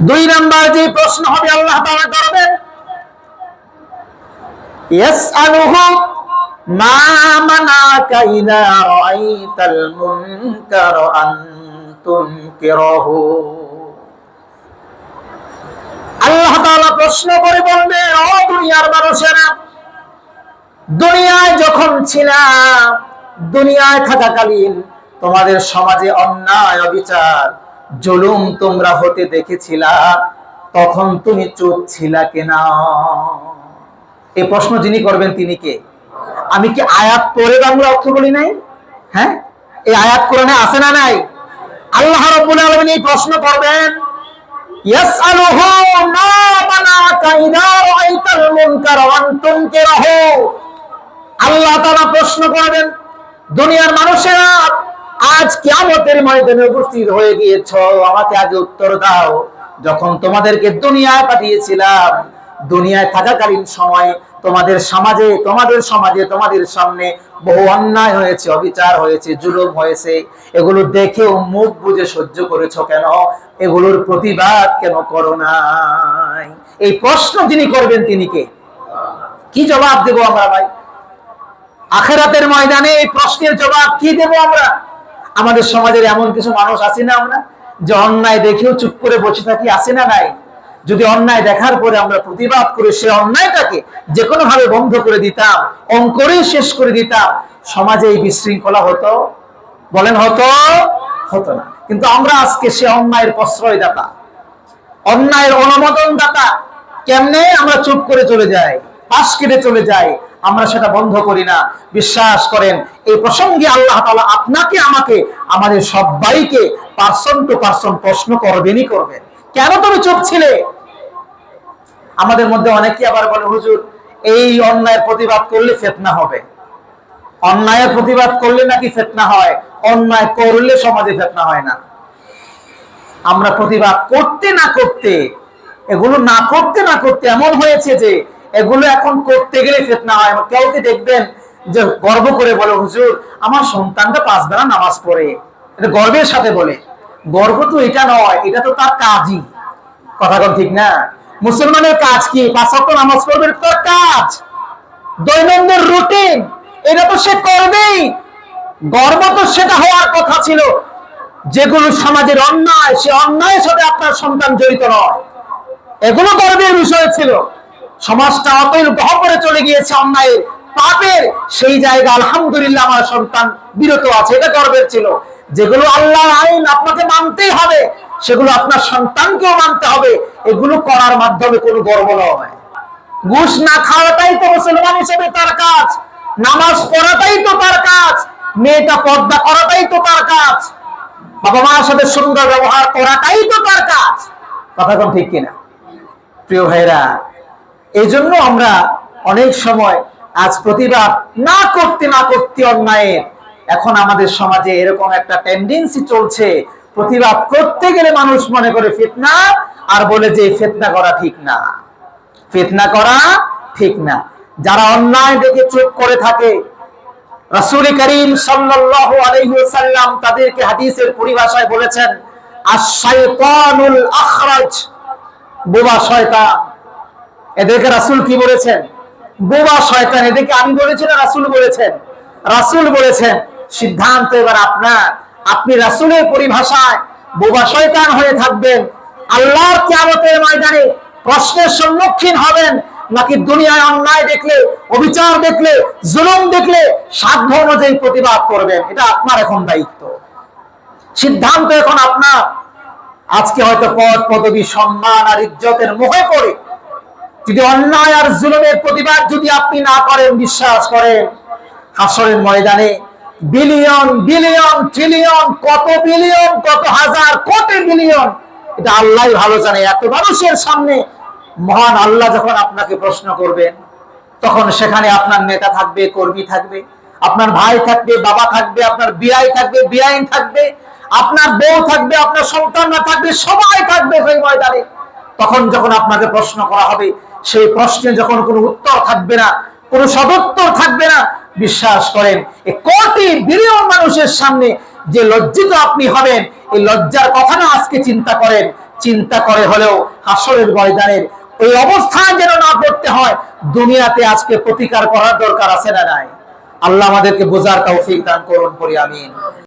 দুই নাম্বার যে প্রশ্ন হবে, আল্লাহ তাআলা করবেন ইয়াসআলুহু, মা মানাকা ইলা রাআইতাল মুনকার আন তুনকিরাহু? আল্লাহ তাআলা প্রশ্ন করে বলবে ও দুনিয়ার মানুষেরা, দুনিয়ায় যখন ছিলাম দুনিয়ায় থাকাকালীন তোমাদের সমাজে অন্যায়, অবিচার জুলুম তোমরা হতে দেখেছিলা, তখন তুমি চুপ ছিলা কেনা? এই প্রশ্ন যিনি করবেন তিনি কে? আমি কি আয়াত পড়ে বাংলা অর্থ বলি নাই? হ্যাঁ? এই আয়াত কোরআনে আছে না নাই? আল্লাহ রাব্বুল আলামিন এই প্রশ্ন করবেন, ইয়াসআলুহু মা মানাকা ইদা রাআইতাল মুনকার ওয়া তুনকিরাহু আল্লাহ তাআলা প্রশ্ন করবেন, দুনিয়ার মানুষেরা আজ কিয়ামতের ময়দানে উপস্থিত হয়ে গিয়েছ, আমাকে আগে উত্তর দাও। যখন তোমাদেরকে দুনিয়ায় পাঠিয়েছিলাম, দুনিয়ায় থাকাকালীন সময় তোমাদের সমাজে তোমাদের সমাজে, তোমাদের সামনে বহু অন্যায় হয়েছে, অবিচার হয়েছে, জুলুম হয়েছে। এগুলো দেখেও মুখ বুঝে সহ্য করেছ কেন? এগুলোর প্রতিবাদ কেন করো নাই? এই প্রশ্ন যিনি করবেন তিনি কে? কি জবাব দেবো আমরা ভাই? আখেরাতের ময়দানে এই প্রশ্নের জবাব কি দেব আমরা? আমাদের সমাজের এমন কিছু মানুষ আছে না আমরা যে অন্যায় দেখেও চুপ করে বসে থাকি, আছে না নাই? যদি অন্যায় দেখার পরে আমরা প্রতিবাদ করে সে অন্যায়টাকে যে কোনো ভাবে বন্ধ করে দিতাম, অঙ্করেই শেষ করে দিতাম, সমাজে এই বিশৃঙ্খলা হতো? বলেন হতো? হতো না। কিন্তু আমরা আজকে সে অন্যায়ের প্রশ্রয় দাতা অন্যায়ের অনুমোদন দাতা কেমনে আমরা চুপ করে চলে যাই, পাশ কেটে চলে যাই আমরা সেটা বন্ধ করি না। বিশ্বাস করেন, এই প্রসঙ্গে আল্লাহ তাআলা আপনাকে, আমাকে, আমাদের সবাইকে পার্সন টু পার্সন প্রশ্ন করবেনই করবেন। কেন তুমি চুপ ছিলে? আমাদের মধ্যে অনেকে আবার বলে, হুজুর, এই অন্যায়ের প্রতিবাদ করলে ফেতনা হবে। অন্যায়ের প্রতিবাদ করলে নাকি ফেতনা হয়? অন্যায় করলে সমাজে ফেতনা হয় না। আমরা প্রতিবাদ করতে না করতে, এগুলো না করতে না করতে এমন হয়েছে যে এগুলো এখন করতে গেলে ফেতনা হয়। কেউকে দেখবেন যে গর্ব করে বলে, হুজুর, আমার সন্তানটা পাঁচ বেলা নামাজ পড়ে। এটা গর্বের সাথে বলে। গর্ব তো এটা নয়, এটা তো তার কাজই। কথা কোন ঠিক না? মুসলমানের কাজ কি? পাঁচ ওয়াক্ত নামাজ পড়বে তার কাজ। দৈনন্দিন রুটিন, এটা তো সে করবেই। গর্ব তো সেটা হওয়ার কথা ছিল। যেগুলো সমাজের অন্যায়, সে অন্যায়ের সাথে আপনার সন্তান জড়িত নয়। এগুলো গর্বের বিষয় ছিল। সমাজটা অতই গ্রহ করে চলে গিয়েছে অন্যায়ের পাপের। সেই জায়গা আলহামদুলিল্লাহ আমার সন্তান বিরত আছে, এটা গর্বের ছিল। যেগুলো আল্লাহর আইন আপনাকে মানতেই হবে, সেগুলো আপনার সন্তানকেও মানতে হবে। এগুলো করার মাধ্যমে কোনো গর্ব নয় ঘুষ না খাওয়াটাই তো মুসলমান হিসেবে তার কাজ, নামাজ পড়াটাই তো তার কাজ, মেয়েটা পর্দা করাটাই তো তার কাজ, বাবা মার সাথে সুন্দর ব্যবহার করাটাই তো তার কাজ। কথা কোন ঠিক কিনা? প্রিয় ভাইরা এই জন্য আমরা অনেক সময় আজ প্রতিবাদ না করতে না করতে অন্যায়ের এখন আমাদের সমাজে এরকম একটা টেন্ডেন্সি চলছে। প্রতিবাদ করতে গেলে মানুষ মনে করে ফিতনা, আর বলে যে ফিতনা করা ঠিক না। ফিতনা করা ঠিক না। যারা অন্যায় দেখে চুপ করে থাকে, রাসূল করিম সাল্লাল্লাহু তাদেরকে হাদিসের পরিভাষায় বলেছেন আশ-শাইতানুল আখরাজ। বোবা শয়তান। এদেরকে রাসূল কি বলেছেন? বোবা শয়তান, এদেরকে আমি বলেছি না রাসূল বলেছেন? রাসূল বলেছেন, সিদ্ধান্ত এবার আপনার। আপনি রাসূলের পরিভাষায় বোবা শয়তান হয়ে থাকবেন। আল্লাহর কিয়ামতের ময়দানে প্রশ্নের সম্মুখীন হবেন, নাকি দুনিয়ায় অন্যায় দেখলে, অবিচার দেখলে, জুলুম দেখলে, সাধ্য অনুযায়ী প্রতিবাদ করবেন? এটা আপনার এখন দায়িত্ব। সিদ্ধান্ত এখন আপনার। আজকে হয়তো পদ, পদবী, সম্মান আর ইজ্জতের মুখে পড়ে। যদি অন্যায় আর জুলুমের প্রতিবাদ যদি আপনি না করেন, বিশ্বাস করেন, হাসরের ময়দানে বিলিয়ন বিলিয়ন, ট্রিলিয়ন, কত বিলিয়ন, কত হাজার, কোটি বিলিয়ন, এটা আল্লাহ ভালো জানে। এত মানুষের সামনে মহান আল্লাহ যখন আপনাকে প্রশ্ন করবেন, তখন সেখানে আপনার নেতা থাকবে, কর্মী থাকবে, আপনার ভাই থাকবে, বাবা থাকবে, আপনার বিআই থাকবে, বিআইন থাকবে, আপনার বউ থাকবে, আপনার সন্তানরা থাকবে, সবাই থাকবে সেই ময়দানে। তখন যখন আপনাকে প্রশ্ন করা হবে সেই প্রশ্নে যখন কোনো উত্তর থাকবে না, কোনো সদুত্তর থাকবে না, বিশ্বাস করেন এই কোটি বিলিয়ন মানুষের সামনে যে লজ্জিত আপনি হবেন, এই লজ্জার কথা না আজকে চিন্তা করেন, চিন্তা করে হলেও হাসরের ময়দানের ওই অবস্থান যেন না পড়তে হয়, দুনিয়াতে আজকে প্রতিকার করার দরকার আছে না নাই? আল্লাহ আমাদেরকে বোঝার তৌফিক দান করুন করি আমিন।